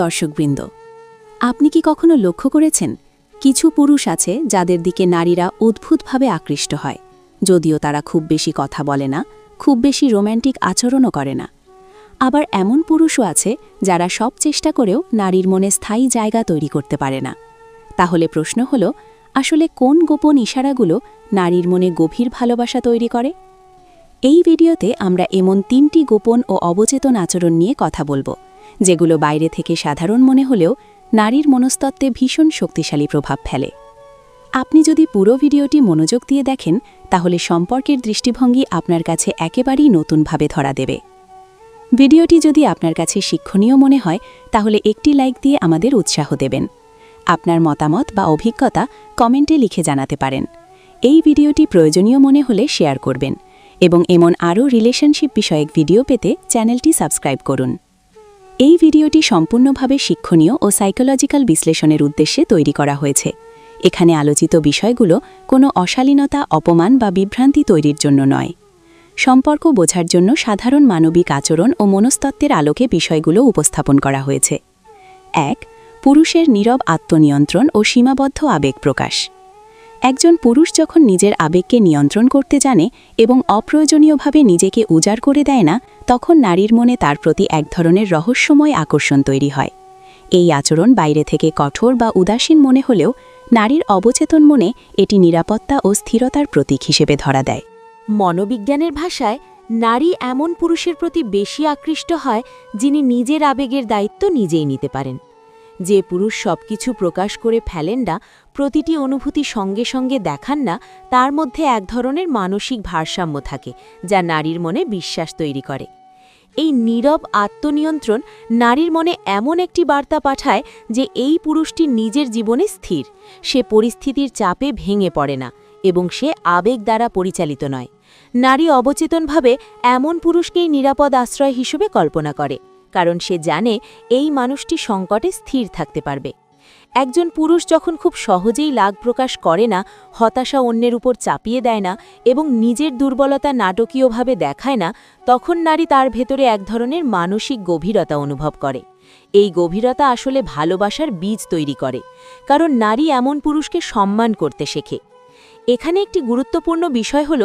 দর্শকবৃন্দ, আপনি কি কখনো লক্ষ্য করেছেন কিছু পুরুষ আছে যাদের দিকে নারীরা অদ্ভুতভাবে আকৃষ্ট হয়, যদিও তারা খুব বেশি কথা বলে না, খুব বেশি রোম্যান্টিক আচরণও করে না? আবার এমন পুরুষও আছে যারা সব চেষ্টা করেও নারীর মনে স্থায়ী জায়গা তৈরি করতে পারে না। তাহলে প্রশ্ন হল, আসলে কোন গোপন ইশারাগুলো নারীর মনে গভীর ভালোবাসা তৈরি করে? এই ভিডিওতে আমরা এমন তিনটি গোপন ও অবচেতন আচরণ নিয়ে কথা বলব। যেগুলো বাইরে থেকে সাধারণ মনে হলেও নারীর মনস্তত্ত্বে ভীষণ শক্তিশালী প্রভাব ফেলে। আপনি যদি পুরো ভিডিওটি মনোযোগ দিয়ে দেখেন, তাহলে সম্পর্কের দৃষ্টিভঙ্গি আপনার কাছে একেবারেই নতুনভাবে ধরা দেবে। ভিডিওটি যদি আপনার কাছে শিক্ষণীয় মনে হয়, তাহলে একটি লাইক দিয়ে আমাদের উৎসাহ দেবেন। আপনার মতামত বা অভিজ্ঞতা কমেন্টে লিখে জানাতে পারেন। এই ভিডিওটি প্রয়োজনীয় মনে হলে শেয়ার করবেন এবং এমন আরও রিলেশনশিপ বিষয়ক ভিডিও পেতে চ্যানেলটি সাবস্ক্রাইব করুন। এই ভিডিওটি সম্পূর্ণভাবে শিক্ষণীয় ও সাইকোলজিক্যাল বিশ্লেষণের উদ্দেশ্যে তৈরি করা হয়েছে। এখানে আলোচিত বিষয়গুলো কোনো অশালীনতা, অপমান বা বিভ্রান্তি তৈরির জন্য নয়। সম্পর্ক বোঝার জন্য সাধারণ মানবিক আচরণ ও মনস্তত্ত্বের আলোকে বিষয়গুলো উপস্থাপন করা হয়েছে। এক, পুরুষের নীরব আত্মনিয়ন্ত্রণ ও সীমাবদ্ধ আবেগ প্রকাশ। একজন পুরুষ যখন নিজের আবেগকে নিয়ন্ত্রণ করতে জানে এবং অপ্রয়োজনীয়ভাবে নিজেকে উজাড় করে দেয় না, তখন নারীর মনে তার প্রতি এক ধরনের রহস্যময় আকর্ষণ তৈরি হয়। এই আচরণ বাইরে থেকে কঠোর বা উদাসীন মনে হলেও নারীর অবচেতন মনে এটি নিরাপত্তা ও স্থিরতার প্রতীক হিসেবে ধরা দেয়। মনোবিজ্ঞানের ভাষায়, নারী এমন পুরুষের প্রতি বেশি আকৃষ্ট হয় যিনি নিজের আবেগের দায়িত্ব নিজেই নিতে পারেন। যে পুরুষ সবকিছু প্রকাশ করে ফেলেন না, প্রতিটি অনুভূতি সঙ্গে সঙ্গে দেখান না, তার মধ্যে এক ধরনের মানসিক ভারসাম্য থাকে, যা নারীর মনে বিশ্বাস তৈরি করে। এই নীরব আত্মনিয়ন্ত্রণ নারীর মনে এমন একটি বার্তা পাঠায় যে এই পুরুষটি নিজের জীবনে স্থির, সে পরিস্থিতির চাপে ভেঙে পড়ে না এবং সে আবেগ দ্বারা পরিচালিত নয়। নারী অবচেতনভাবে এমন পুরুষকেই নিরাপদ আশ্রয় হিসেবে কল্পনা করে। কারণ সে জানে এই মানুষটি সংকটে স্থির থাকতে পারবে। একজন পুরুষ যখন খুব সহজেই লাগ প্রকাশ করে না, হতাশা অন্যের উপর চাপিয়ে দেয় না এবং নিজের দুর্বলতা নাটকীয়ভাবে দেখায় না, তখন নারী তার ভেতরে এক ধরনের মানসিক গভীরতা অনুভব করে। এই গভীরতা আসলে ভালোবাসার বীজ তৈরি করে, কারণ নারী এমন পুরুষকে সম্মান করতে শেখে। এখানে একটি গুরুত্বপূর্ণ বিষয় হল,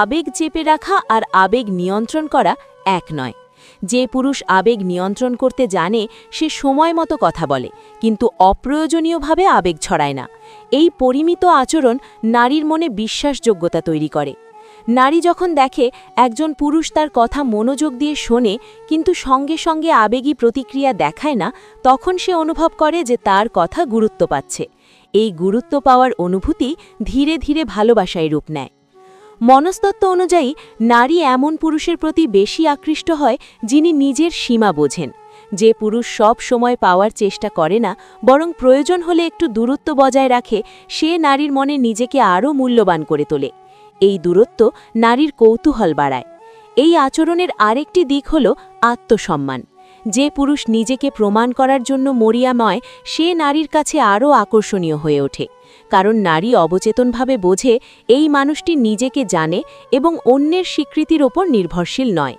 আবেগ চেপে রাখা আর আবেগ নিয়ন্ত্রণ করা এক নয়। যে পুরুষ আবেগ নিয়ন্ত্রণ করতে জানে, সে সময় মতো কথা বলে, কিন্তু অপ্রয়োজনীয়ভাবে আবেগ ছড়ায় না। এই পরিমিত আচরণ নারীর মনে বিশ্বাসযোগ্যতা তৈরি করে। নারী যখন দেখে, একজন পুরুষ তার কথা মনোযোগ দিয়ে শোনে, কিন্তু সঙ্গে সঙ্গে আবেগী প্রতিক্রিয়া দেখায় না, তখন সে অনুভব করে যে তার কথা গুরুত্ব পাচ্ছে। এই গুরুত্ব পাওয়ার অনুভূতি ধীরে ধীরে ভালোবাসায় রূপ নেয়। মনস্তত্ত্ব অনুযায়ী, নারী এমন পুরুষের প্রতি বেশি আকৃষ্ট হয় যিনি নিজের সীমা বোঝেন। যে পুরুষ সব সময় পাওয়ার চেষ্টা করে না, বরং প্রয়োজন হলে একটু দূরত্ব বজায় রাখে, সে নারীর মনে নিজেকে আরও মূল্যবান করে তোলে। এই দূরত্ব নারীর কৌতূহল বাড়ায়। এই আচরণের আরেকটি দিক হল আত্মসম্মান। যে পুরুষ নিজেকে প্রমাণ করার জন্য মরিয়াময়, সে নারীর কাছে আরও আকর্ষণীয় হয়ে ওঠে। কারণ নারী অবচেতনভাবে বোঝে এই মানুষটি নিজেকে জানে এবং অন্যের স্বীকৃতির ওপর নির্ভরশীল নয়।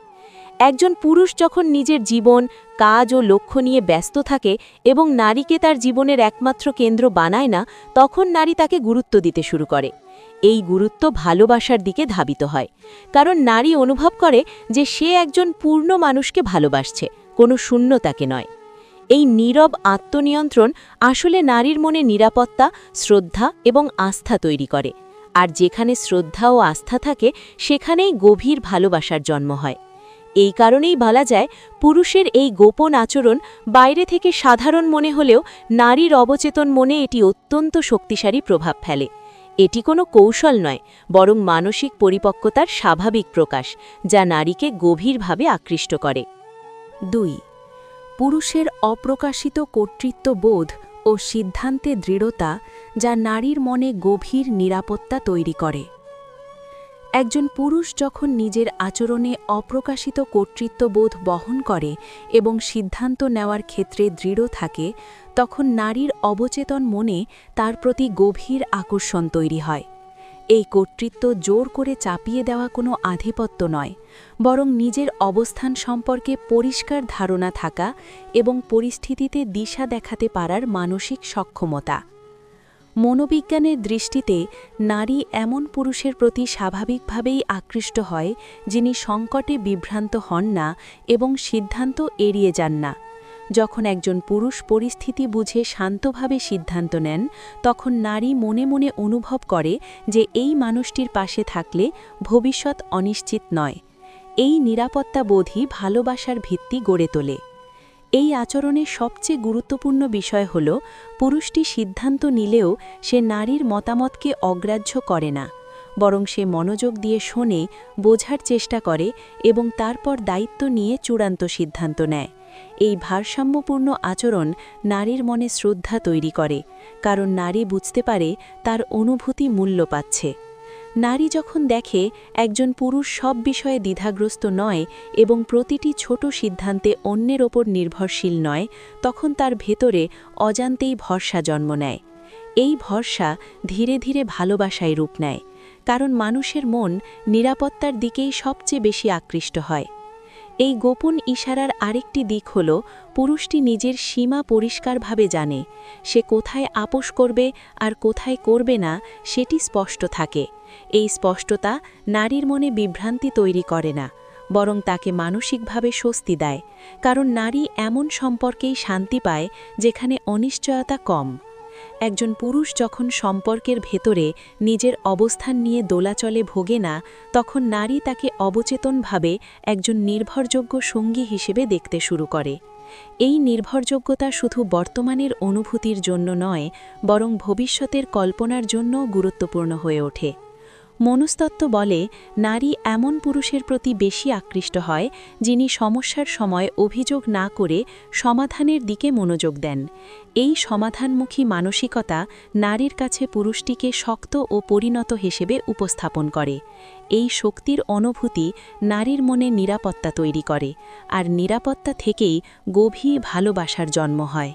একজন পুরুষ যখন নিজের জীবন, কাজ ও লক্ষ্য নিয়ে ব্যস্ত থাকে এবং নারীকে তার জীবনের একমাত্র কেন্দ্র বানায় না, তখন নারী তাকে গুরুত্ব দিতে শুরু করে। এই গুরুত্ব ভালোবাসার দিকে ধাবিত হয়। কারণ নারী অনুভব করে যে সে একজন পূর্ণ মানুষকে ভালোবাসছে, কোনো শূন্যতাকে নয়। এই নীরব আত্মনিয়ন্ত্রণ আসলে নারীর মনে নিরাপত্তা, শ্রদ্ধা এবং আস্থা তৈরি করে। আর যেখানে শ্রদ্ধা ও আস্থা থাকে, সেখানেই গভীর ভালোবাসার জন্ম হয়। এই কারণেই বলা যায়, পুরুষের এই গোপন আচরণ বাইরে থেকে সাধারণ মনে হলেও নারীর অবচেতন মনে এটি অত্যন্ত শক্তিশালী প্রভাব ফেলে। এটি কোনো কৌশল নয়, বরং মানসিক পরিপক্কতার স্বাভাবিক প্রকাশ, যা নারীকে গভীরভাবে আকৃষ্ট করে। দুই পুরুষের অপ্রকাশিত কর্তৃত্ববোধ ও সিদ্ধান্তে দৃঢ়তা যা নারীর মনে গভীর নিরাপত্তা তৈরি করে। একজন পুরুষ যখন নিজের আচরণে অপ্রকাশিত কর্তৃত্ববোধ বহন করে এবং সিদ্ধান্ত নেওয়ার ক্ষেত্রে দৃঢ় থাকে, তখন নারীর অবচেতন মনে তার প্রতি গভীর আকর্ষণ তৈরি হয়। এই কর্তৃত্ব জোর করে চাপিয়ে দেওয়া কোনো আধিপত্য নয়, বরং নিজের অবস্থান সম্পর্কে পরিষ্কার ধারণা থাকা এবং পরিস্থিতিতে দিশা দেখাতে পারার মানসিক সক্ষমতা। মনোবিজ্ঞানের দৃষ্টিতে নারী এমন পুরুষের প্রতি স্বাভাবিকভাবেই আকৃষ্ট হয় যিনি সংকটে বিভ্রান্ত হন না এবং সিদ্ধান্ত এড়িয়ে যান না। যখন একজন পুরুষ পরিস্থিতি বুঝে শান্তভাবে সিদ্ধান্ত নেন, তখন নারী মনে মনে অনুভব করে যে এই মানুষটির পাশে থাকলে ভবিষ্যৎ অনিশ্চিত নয়। এই নিরাপত্তাবোধই ভালোবাসার ভিত্তি গড়ে তোলে। এই আচরণের সবচেয়ে গুরুত্বপূর্ণ বিষয় হল, পুরুষটি সিদ্ধান্ত নিলেও সে নারীর মতামতকে অগ্রাহ্য করে না, বরং সে মনোযোগ দিয়ে শোনে, বোঝার চেষ্টা করে এবং তারপর দায়িত্ব নিয়ে চূড়ান্ত সিদ্ধান্ত নেয়। এই ভারসাম্যপূর্ণ আচরণ নারীর মনে শ্রদ্ধা তৈরি করে, কারণ নারী বুঝতে পারে তার অনুভূতি মূল্য পাচ্ছে। নারী যখন দেখে একজন পুরুষ সব বিষয়ে দ্বিধাগ্রস্ত নয় এবং প্রতিটি ছোট সিদ্ধান্তে অন্যের ওপর নির্ভরশীল নয়, তখন তার ভেতরে অজান্তেই ভরসা জন্ম নেয়। এই ভরসা ধীরে ধীরে ভালোবাসায় রূপ নেয়, কারণ মানুষের মন নিরাপত্তার দিকেই সবচেয়ে বেশি আকৃষ্ট হয়। এই গোপন ইশারার আরেকটি দিক হল, পুরুষটি নিজের সীমা পরিষ্কারভাবে জানে, সে কোথায় আপোষ করবে আর কোথায় করবে না, সেটি স্পষ্ট থাকে। এই স্পষ্টতা নারীর মনে বিভ্রান্তি তৈরি করে না, বরং তাকে মানসিকভাবে স্বস্তি দেয়, কারণ নারী এমন সম্পর্কেই শান্তি পায় যেখানে অনিশ্চয়তা কম। একজন পুরুষ যখন সম্পর্কের ভেতরে নিজের অবস্থান নিয়ে দোলাচলে ভোগে না, তখন নারী তাকে অবচেতনভাবে একজন নির্ভরযোগ্য সঙ্গী হিসেবে দেখতে শুরু করে। এই নির্ভরযোগ্যতা শুধু বর্তমানের অনুভূতির জন্য নয়, বরং ভবিষ্যতের কল্পনার জন্য গুরুত্বপূর্ণ হয়ে ওঠে। মনস্তত্ত্ব বলে, নারী এমন পুরুষের প্রতি বেশি আকৃষ্ট হয়, যিনি সমস্যার সময় অভিযোগ না করে সমাধানের দিকে মনোযোগ দেন। এই সমাধানমুখী মানসিকতা নারীর কাছে পুরুষটিকে শক্ত ও পরিণত হিসেবে উপস্থাপন করে। এই শক্তির অনুভূতি নারীর মনে নিরাপত্তা তৈরি করে, আর নিরাপত্তা থেকেই গভীর ভালোবাসার জন্ম হয়।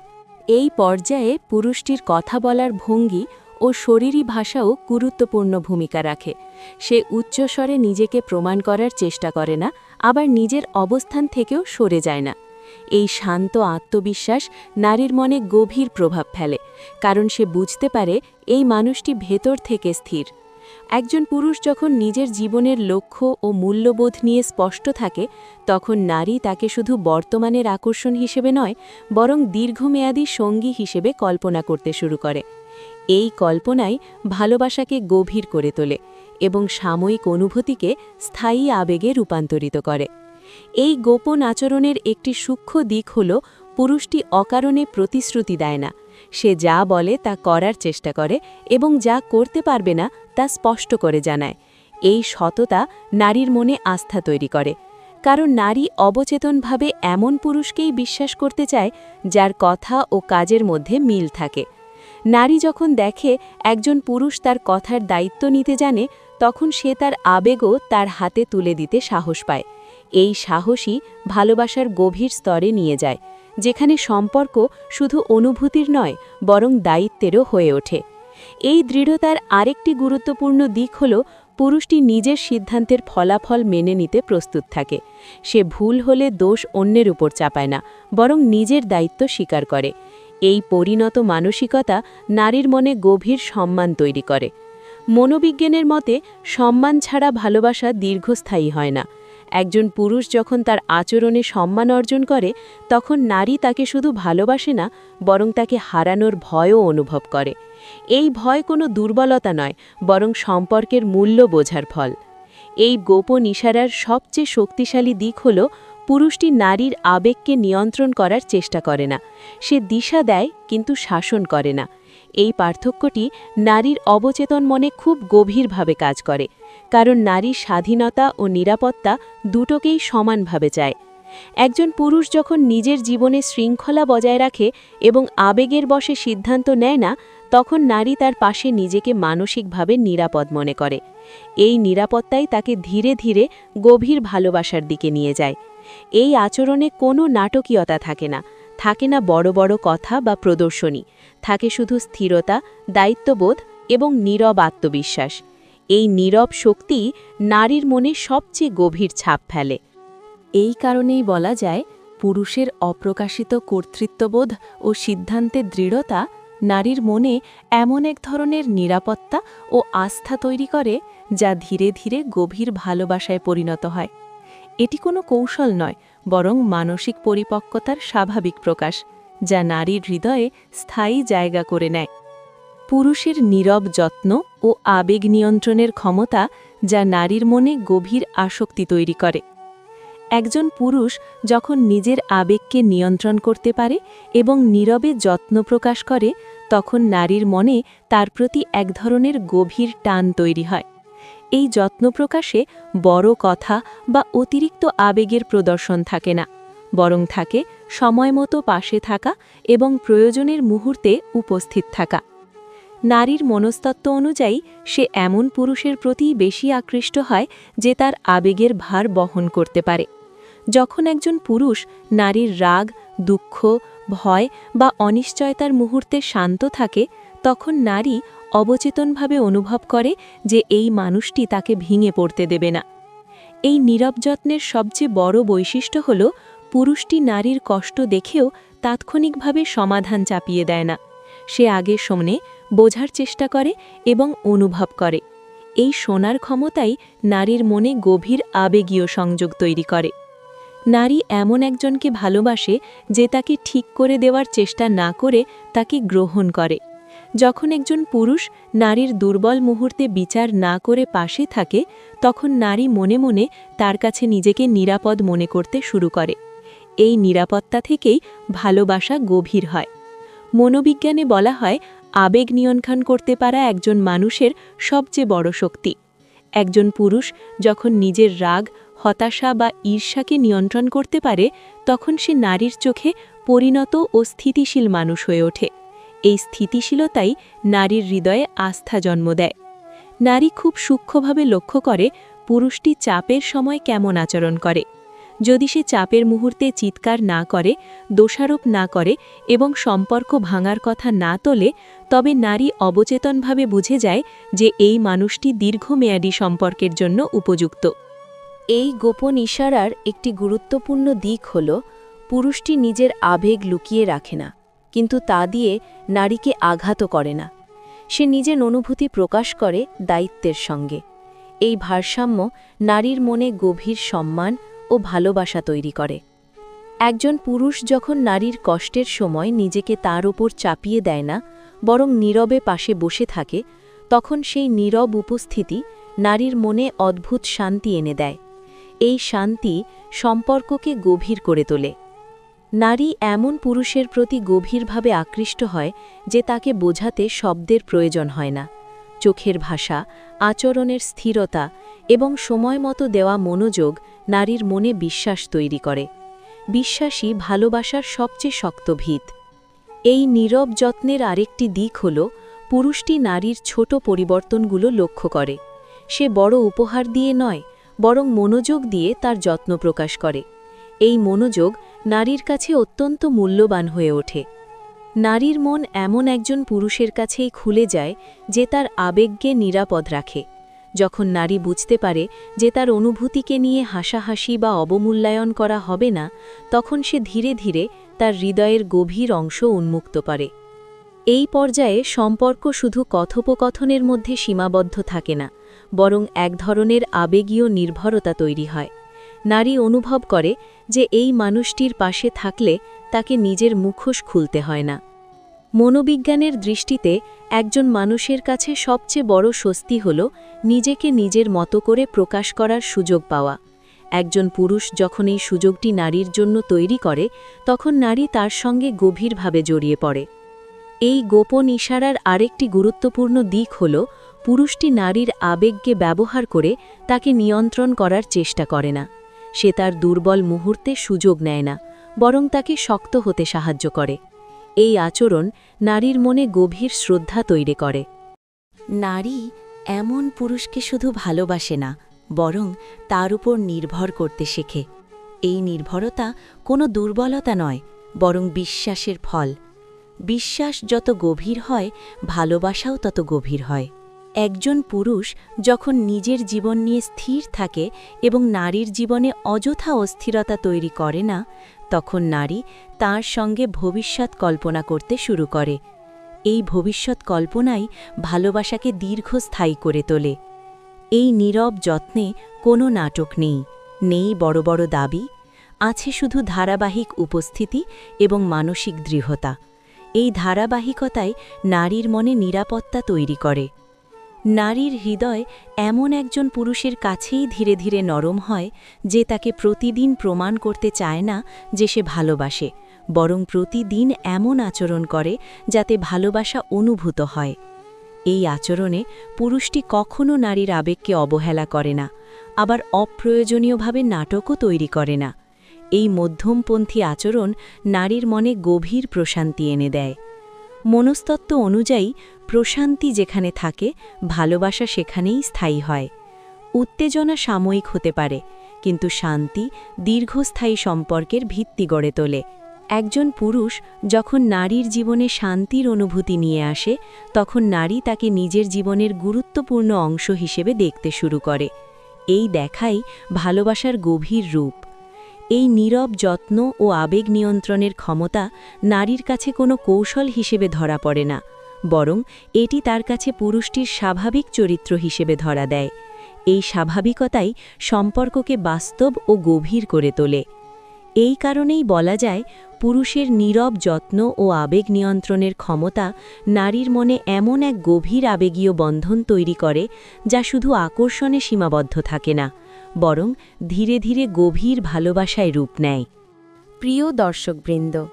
এই পর্যায়ে পুরুষটির কথা বলার ভঙ্গি ও শরীরী ভাষাও গুরুত্বপূর্ণ ভূমিকা রাখে। সে উচ্চস্বরে নিজেকে প্রমাণ করার চেষ্টা করে না, আবার নিজের অবস্থান থেকেও সরে যায় না। এই শান্ত আত্মবিশ্বাস নারীর মনে গভীর প্রভাব ফেলে, কারণ সে বুঝতে পারে এই মানুষটি ভেতর থেকে স্থির। একজন পুরুষ যখন নিজের জীবনের লক্ষ্য ও মূল্যবোধ নিয়ে স্পষ্ট থাকে, তখন নারী তাকে শুধু বর্তমানের আকর্ষণ হিসেবে নয়, বরং দীর্ঘমেয়াদী সঙ্গী হিসেবে কল্পনা করতে শুরু করে। এই কল্পনাই ভালোবাসাকে গভীর করে তোলে এবং সাময়িক অনুভূতিকে স্থায়ী আবেগে রূপান্তরিত করে। এই গোপন আচরণের একটি সূক্ষ্ম দিক হল, পুরুষটি অকারণে প্রতিশ্রুতি দেয় না। সে যা বলে তা করার চেষ্টা করে এবং যা করতে পারবে না তা স্পষ্ট করে জানায়। এই সততা নারীর মনে আস্থা তৈরি করে। কারণ নারী অবচেতনভাবে এমন পুরুষকেই বিশ্বাস করতে চায়, যার কথা ও কাজের মধ্যে মিল থাকে। নারী যখন দেখে একজন পুরুষ তার কথার দায়িত্ব নিতে জানে, তখন সে তার আবেগও তার হাতে তুলে দিতে সাহস পায়। এই সাহসই ভালোবাসার গভীর স্তরে নিয়ে যায়, যেখানে সম্পর্ক শুধু অনুভূতির নয়, বরং দায়িত্বেরও হয়ে ওঠে। এই দৃঢ়তার আরেকটি গুরুত্বপূর্ণ দিক হল, পুরুষটি নিজের সিদ্ধান্তের ফলাফল মেনে নিতে প্রস্তুত থাকে। সে ভুল হলে দোষ অন্যের উপর চাপায় না, বরং নিজের দায়িত্ব স্বীকার করে। এই পরিণত মানসিকতা নারীর মনে গভীর সম্মান তৈরি করে। মনোবিজ্ঞানের মতে, সম্মান ছাড়া ভালোবাসা দীর্ঘস্থায়ী হয় না। একজন পুরুষ যখন তার আচরণে সম্মান অর্জন করে, তখন নারী তাকে শুধু ভালোবাসে না, বরং তাকে হারানোর ভয়ও অনুভব করে। এই ভয় কোনো দুর্বলতা নয়, বরং সম্পর্কের মূল্য বোঝার ফল। এই গোপন ইশারার সবচেয়ে শক্তিশালী দিক হল পুরুষটি নারীর আবেগকে নিয়ন্ত্রণ করার চেষ্টা করে না। সে দিশা দেয়, কিন্তু শাসন করে না। এই পার্থক্যটি নারীর অবচেতন মনে খুব গভীরভাবে কাজ করে, কারণ নারীর স্বাধীনতা ও নিরাপত্তা দুটোকেই সমানভাবে চায়। একজন পুরুষ যখন নিজের জীবনে শৃঙ্খলা বজায় রাখে এবং আবেগের বশে সিদ্ধান্ত নেয় না, তখন নারী তার পাশে নিজেকে মানসিকভাবে নিরাপদ মনে করে। এই নিরাপত্তাই তাকে ধীরে ধীরে গভীর ভালোবাসার দিকে নিয়ে যায়। এই আচরণে কোনো নাটকীয়তা থাকে না। থাকে না বড় বড় কথা বা প্রদর্শনী। থাকে শুধু স্থিরতা, দায়িত্ববোধ এবং নীরব আত্মবিশ্বাস। এই নীরব শক্তি নারীর মনে সবচেয়ে গভীর ছাপ ফেলে। এই কারণেই বলা যায়, পুরুষের অপ্রকাশিত কর্তৃত্ববোধ ও সিদ্ধান্তের দৃঢ়তা নারীর মনে এমন এক ধরনের নিরাপত্তা ও আস্থা তৈরি করে যা ধীরে ধীরে গভীর ভালোবাসায় পরিণত হয়। এটি কোনো কৌশল নয়, বরং মানসিক পরিপক্কতার স্বাভাবিক প্রকাশ, যা নারীর হৃদয়ে স্থায়ী জায়গা করে নেয়। পুরুষের নীরব যত্ন ও আবেগ নিয়ন্ত্রণের ক্ষমতা, যা নারীর মনে গভীর আসক্তি তৈরি করে। একজন পুরুষ যখন নিজের আবেগকে নিয়ন্ত্রণ করতে পারে এবং নীরবে যত্ন প্রকাশ করে, তখন নারীর মনে তার প্রতি এক ধরনের গভীর টান তৈরি হয়। এই যত্ন প্রকাশে বড় কথা বা অতিরিক্ত আবেগের প্রদর্শন থাকে না, বরং থাকে সময়মতো পাশে থাকা এবং প্রয়োজনের মুহূর্তে উপস্থিত থাকা। নারীর মনস্তত্ত্ব অনুযায়ী সে এমন পুরুষের প্রতি বেশি আকৃষ্ট হয় যে তার আবেগের ভার বহন করতে পারে। যখন একজন পুরুষ নারীর রাগ, দুঃখ, ভয় বা অনিশ্চয়তার মুহূর্তে শান্ত থাকে তখন নারী অবচেতনভাবে অনুভব করে যে এই মানুষটি তাকে ভেঙে পড়তে দেবে না। এই নীরব যত্নের সবচেয়ে বড় বৈশিষ্ট্য হল, পুরুষটি নারীর কষ্ট দেখেও তাৎক্ষণিকভাবে সমাধান চাপিয়ে দেয় না। সে আগে শোনে, বোঝার চেষ্টা করে এবং অনুভব করে। এই শোনার ক্ষমতাই নারীর মনে গভীর আবেগীয় সংযোগ তৈরি করে। নারী এমন একজনকে ভালোবাসে যে তাকে ঠিক করে দেওয়ার চেষ্টা না করে তাকে গ্রহণ করে। যখন একজন পুরুষ নারীর দুর্বল মুহূর্তে বিচার না করে পাশে থাকে, তখন নারী মনে মনে তার কাছে নিজেকে নিরাপদ মনে করতে শুরু করে। এই নিরাপত্তা থেকেই ভালোবাসা গভীর হয়। মনোবিজ্ঞানে বলা হয়, আবেগ নিয়ন্ত্রণ করতে পারা একজন মানুষের সবচেয়ে বড় শক্তি। একজন পুরুষ যখন নিজের রাগ, হতাশা বা ঈর্ষাকে নিয়ন্ত্রণ করতে পারে, তখন সে নারীর চোখে পরিণত ও স্থিতিশীল মানুষ হয়ে ওঠে। এই স্থিতিশীলতাই নারীর হৃদয়ে আস্থা জন্ম দেয়। নারী খুব সূক্ষ্মভাবে লক্ষ্য করে পুরুষটি চাপের সময় কেমন আচরণ করে। যদি সে চাপের মুহূর্তে চিৎকার না করে, দোষারোপ না করে এবং সম্পর্ক ভাঙার কথা না তোলে, তবে নারী অবচেতনভাবে বুঝে যায় যে এই মানুষটি দীর্ঘমেয়াদী সম্পর্কের জন্য উপযুক্ত। এই গোপন ইশারার একটি গুরুত্বপূর্ণ দিক হল, পুরুষটি নিজের আবেগ লুকিয়ে রাখে না। কিন্তু তা দিয়ে নারীকে আঘাতও করে না। সে নিজের অনুভূতি প্রকাশ করে দায়িত্বের সঙ্গে। এই ভারসাম্য নারীর মনে গভীর সম্মান ও ভালোবাসা তৈরি করে। একজন পুরুষ যখন নারীর কষ্টের সময় নিজেকে তার ওপর চাপিয়ে দেয় না, বরং নীরবে পাশে বসে থাকে, তখন সেই নীরব উপস্থিতি নারীর মনে অদ্ভুত শান্তি এনে দেয়। এই শান্তি সম্পর্ককে গভীর করে তোলে। নারী এমন পুরুষের প্রতি গভীরভাবে আকৃষ্ট হয় যে তাকে বোঝাতে শব্দের প্রয়োজন হয় না। চোখের ভাষা, আচরণের স্থিরতা এবং সময় মতো দেওয়া মনোযোগ নারীর মনে বিশ্বাস তৈরি করে। বিশ্বাসী ভালোবাসার সবচেয়ে শক্ত ভিত। এই নীরব যত্নের আরেকটি দিক হল, পুরুষটি নারীর ছোট পরিবর্তনগুলো লক্ষ্য করে। সে বড় উপহার দিয়ে নয়, বরং মনোযোগ দিয়ে তার যত্ন প্রকাশ করে। এই মনোযোগ নারীর কাছে অত্যন্ত মূল্যবান হয়ে ওঠে। নারীর মন এমন একজন পুরুষের কাছেই খুলে যায় যে তার আবেগকে নিরাপদ রাখে। যখন নারী বুঝতে পারে যে তার অনুভূতিকে নিয়ে হাসাহাসি বা অবমূল্যায়ন করা হবে না, তখন সে ধীরে ধীরে তার হৃদয়ের গভীর অংশ উন্মুক্ত পারে এই পর্যায়ে সম্পর্ক শুধু কথোপকথনের মধ্যে সীমাবদ্ধ থাকে না, বরং এক ধরনের আবেগীয় নির্ভরতা তৈরি হয়। নারী অনুভব করে যে এই মানুষটির পাশে থাকলে তাকে নিজের মুখোশ খুলতে হয় না। মনোবিজ্ঞানের দৃষ্টিতে একজন মানুষের কাছে সবচেয়ে বড় স্বস্তি হল নিজেকে নিজের মতো করে প্রকাশ করার সুযোগ পাওয়া। একজন পুরুষ যখন এই সুযোগটি নারীর জন্য তৈরি করে, তখন নারী তার সঙ্গে গভীরভাবে জড়িয়ে পড়ে। এই গোপন ইশারার আরেকটি গুরুত্বপূর্ণ দিক হল, পুরুষটি নারীর আবেগকে ব্যবহার করে তাকে নিয়ন্ত্রণ করার চেষ্টা করে না। সে তার দুর্বল মুহূর্তে সুযোগ নেয় না, বরং তাকে শক্ত হতে সাহায্য করে। এই আচরণ নারীর মনে গভীর শ্রদ্ধা তৈরি করে। নারী এমন পুরুষকে শুধু ভালোবাসে না, বরং তার উপর নির্ভর করতে শেখে। এই নির্ভরতা কোনো দুর্বলতা নয়, বরং বিশ্বাসের ফল। বিশ্বাস যত গভীর হয়, ভালোবাসাও তত গভীর হয়। একজন পুরুষ যখন নিজের জীবন নিয়ে স্থির থাকে এবং নারীর জীবনে অযথা অস্থিরতা তৈরি করে না, তখন নারী তার সঙ্গে ভবিষ্যৎ কল্পনা করতে শুরু করে। এই ভবিষ্যৎ কল্পনাই ভালোবাসাকে দীর্ঘস্থায়ী করে তোলে। এই নীরব যত্নে কোনো নাটক নেই নেই বড় বড় দাবি, আছে শুধু ধারাবাহিক উপস্থিতি এবং মানসিক দৃঢ়তা। এই ধারাবাহিকতাই নারীর মনে নিরাপত্তা তৈরি করে। নারীর হৃদয় এমন একজন পুরুষের কাছেই ধীরে ধীরে নরম হয় যে তাকে প্রতিদিন প্রমাণ করতে চায় না যে সে ভালোবাসে, বরং প্রতিদিন এমন আচরণ করে যাতে ভালোবাসা অনুভূত হয়। এই আচরণে পুরুষটি কখনও নারীর আবেগকে অবহেলা করে না, আবার অপ্রয়োজনীয়ভাবে নাটকও তৈরি করে না। এই মধ্যমপন্থী আচরণ নারীর মনে গভীর প্রশান্তি এনে দেয়। মনস্তত্ত্ব অনুযায়ী প্রশান্তি যেখানে থাকে, ভালোবাসা সেখানেই স্থায়ী হয়। উত্তেজনা সাময়িক হতে পারে, কিন্তু শান্তি দীর্ঘস্থায়ী সম্পর্কের ভিত্তি গড়ে তোলে। একজন পুরুষ যখন নারীর জীবনে শান্তির অনুভূতি নিয়ে আসে, তখন নারী তাকে নিজের জীবনের গুরুত্বপূর্ণ অংশ হিসেবে দেখতে শুরু করে। এই দেখাই ভালোবাসার গভীর রূপ। এই নীরব যত্ন ও আবেগ নিয়ন্ত্রণের ক্ষমতা নারীর কাছে কোনো কৌশল হিসেবে ধরা পড়ে না, বরং এটি তার কাছে পুরুষটির স্বাভাবিক চরিত্র হিসেবে ধরা দেয়। এই স্বাভাবিকতাই সম্পর্ককে বাস্তব ও গভীর করে তোলে। এই কারণেই বলা যায়, পুরুষের নীরব যত্ন ও আবেগ নিয়ন্ত্রণের ক্ষমতা নারীর মনে এমন এক গভীর আবেগীয় বন্ধন তৈরি করে, যা শুধু আকর্ষণে সীমাবদ্ধ থাকে না। বরং ধীরে ধীরে গভীর ভালোবাসায় রূপ নেয়। প্রিয় দর্শকবৃন্দ,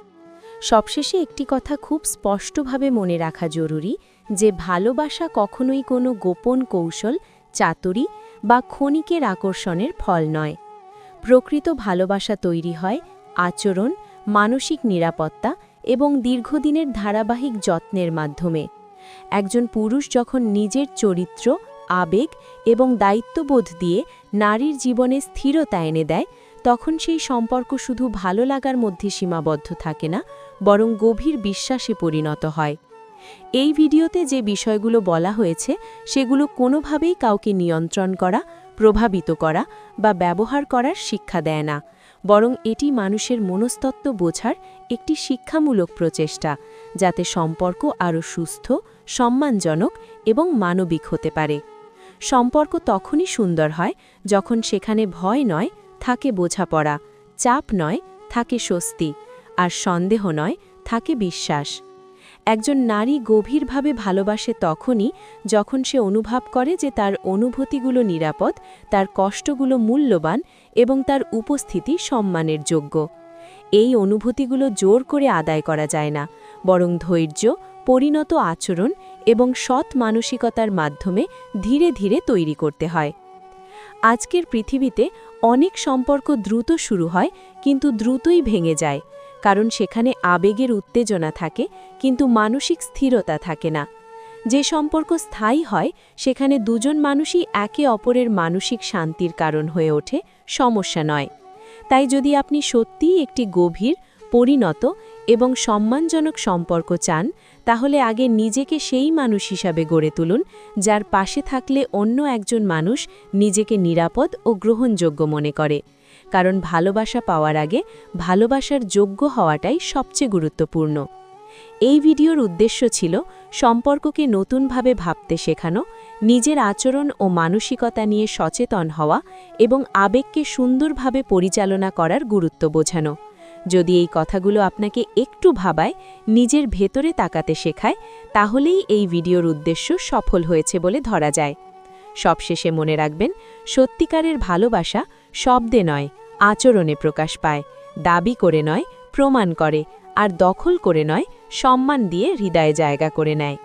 সবশেষে একটি কথা খুব স্পষ্টভাবে মনে রাখা জরুরি যে ভালোবাসা কখনোই কোনো গোপন কৌশল, চাতুরি বা ক্ষণিকের আকর্ষণের ফল নয়। প্রকৃত ভালোবাসা তৈরি হয় আচরণ, মানসিক নিরাপত্তা এবং দীর্ঘদিনের ধারাবাহিক যত্নের মাধ্যমে। একজন পুরুষ যখন নিজের চরিত্র আবেগ এবং দায়িত্ববোধ দিয়ে নারীর জীবনে স্থিরতা এনে দেয়, তখন সেই সম্পর্ক শুধু ভালো লাগার মধ্যে সীমাবদ্ধ থাকে না, বরং গভীর বিশ্বাসে পরিণত হয়। এই ভিডিওতে যে বিষয়গুলো বলা হয়েছে, সেগুলো কোনোভাবেই কাউকে নিয়ন্ত্রণ করা, প্রভাবিত করা বা ব্যবহার করার শিক্ষা দেয় না, বরং এটি মানুষের মনস্তত্ত্ব বোঝার একটি শিক্ষামূলক প্রচেষ্টা, যাতে সম্পর্ক আরও সুস্থ, সম্মানজনক এবং মানবিক হতে পারে। সম্পর্ক তখনই সুন্দর হয় যখন সেখানে ভয় নয়, থাকে বোঝাপড়া, চাপ নয়, থাকে স্বস্তি, আর সন্দেহ নয়, থাকে বিশ্বাস। একজন নারী গভীরভাবে ভালোবাসে তখনই যখন সে অনুভব করে যে তার অনুভূতিগুলো নিরাপদ, তার কষ্টগুলো মূল্যবান এবং তার উপস্থিতি সম্মানের যোগ্য। এই অনুভূতিগুলো জোর করে আদায় করা যায় না, বরং ধৈর্য, পরিণত আচরণ এবং সৎ মানসিকতার মাধ্যমে ধীরে ধীরে তৈরি করতে হয়। আজকের পৃথিবীতে অনেক সম্পর্ক দ্রুত শুরু হয়, কিন্তু দ্রুতই ভেঙে যায়, কারণ সেখানে আবেগের উত্তেজনা থাকে, কিন্তু মানসিক স্থিরতা থাকে না। যে সম্পর্ক স্থায়ী হয়, সেখানে দুজন মানুষই একে অপরের মানসিক শান্তির কারণ হয়ে ওঠে, সমস্যা নয়। তাই যদি আপনি সত্যিই একটি গভীর, পরিণত এবং সম্মানজনক সম্পর্ক চান তাহলে আগে নিজেকে সেই মানুষ হিসাবে গড়ে তুলুন, যার পাশে থাকলে অন্য একজন মানুষ নিজেকে নিরাপদ ও গ্রহণযোগ্য মনে করে। কারণ ভালোবাসা পাওয়ার আগে ভালোবাসার যোগ্য হওয়াটাই সবচেয়ে গুরুত্বপূর্ণ। এই ভিডিওর উদ্দেশ্য ছিল সম্পর্ককে নতুনভাবে ভাবতে শেখানো, নিজের আচরণ ও মানসিকতা নিয়ে সচেতন হওয়া এবং আবেগকে সুন্দরভাবে পরিচালনা করার গুরুত্ব বোঝানো। যদি এই কথাগুলো আপনাকে একটু ভাবায়, নিজের ভেতরে তাকাতে শেখায়, তাহলেই এই ভিডিওর উদ্দেশ্য সফল হয়েছে বলে ধরা যায়। সবশেষে মনে রাখবেন, সত্যিকারের ভালোবাসা শব্দে নয়, আচরণে প্রকাশ পায়, দাবি করে নয়, প্রমাণ করে, আর দখল করে নয়, সম্মান দিয়ে হৃদয়ে জায়গা করে নেয়।